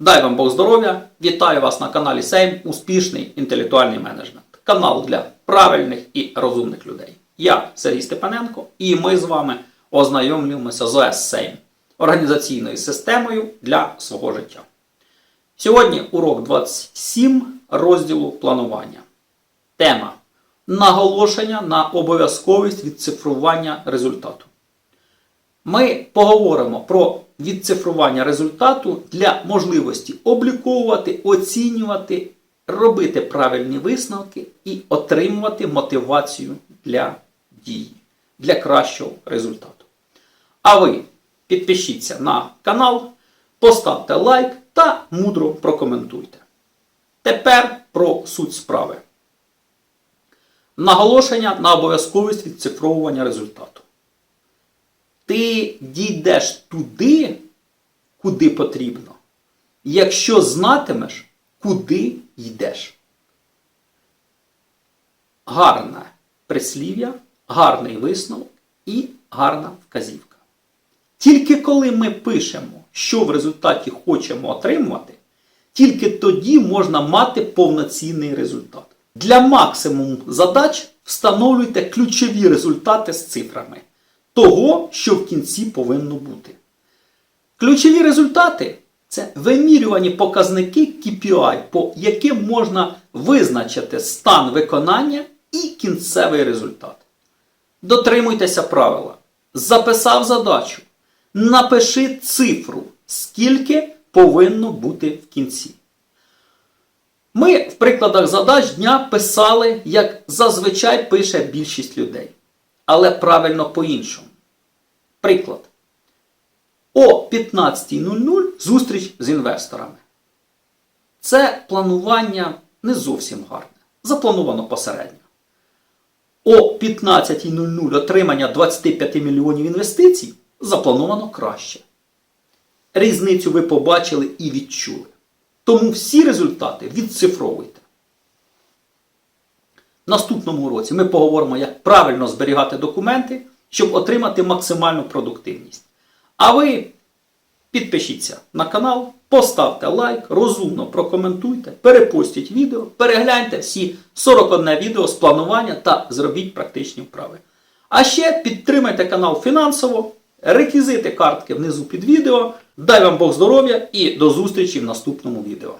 Дай вам Бог здоров'я! Вітаю вас на каналі Сейм Успішний інтелектуальний менеджмент. Канал для правильних і розумних людей. Я Сергій Степаненко, і ми з вами ознайомлюємося з ОС Сейм організаційною системою для свого життя. Сьогодні урок 27 розділу планування. Тема наголошення на обов'язковість відцифрування результату. Ми поговоримо про відцифрування результату для можливості обліковувати, оцінювати, робити правильні висновки і отримувати мотивацію для дії, для кращого результату. А ви підпишіться на канал, поставте лайк та мудро прокоментуйте. Тепер про суть справи. Наголошення на обов'язковість відцифровування результату. Ти дійдеш туди, куди потрібно, якщо знатимеш, куди йдеш. Гарне прислів'я, гарний висновок і гарна вказівка. Тільки коли ми пишемо, що в результаті хочемо отримувати, тільки тоді можна мати повноцінний результат. Для максимуму задач встановлюйте ключові результати з цифрами того, що в кінці повинно бути. Ключові результати це вимірювані показники KPI, по яким можна визначити стан виконання і кінцевий результат. Дотримуйтеся правила. Записав задачу. Напиши цифру, скільки повинно бути в кінці. Ми в прикладах задач дня писали, як зазвичай пише більшість людей. Але правильно по-іншому. Приклад. О 15.00 зустріч з інвесторами. Це планування не зовсім гарне. Заплановано посередньо. О 15.00 отримання 25 мільйонів інвестицій заплановано краще. Різницю ви побачили і відчули. Тому всі результати відцифровуйте. В наступному році ми поговоримо, як правильно зберігати документи, щоб отримати максимальну продуктивність. А ви підпишіться на канал, поставте лайк, розумно прокоментуйте, перепостіть відео, перегляньте всі 41 відео з планування та зробіть практичні вправи. А ще підтримайте канал фінансово, реквізити картки внизу під відео. Дай вам Бог здоров'я і до зустрічі в наступному відео.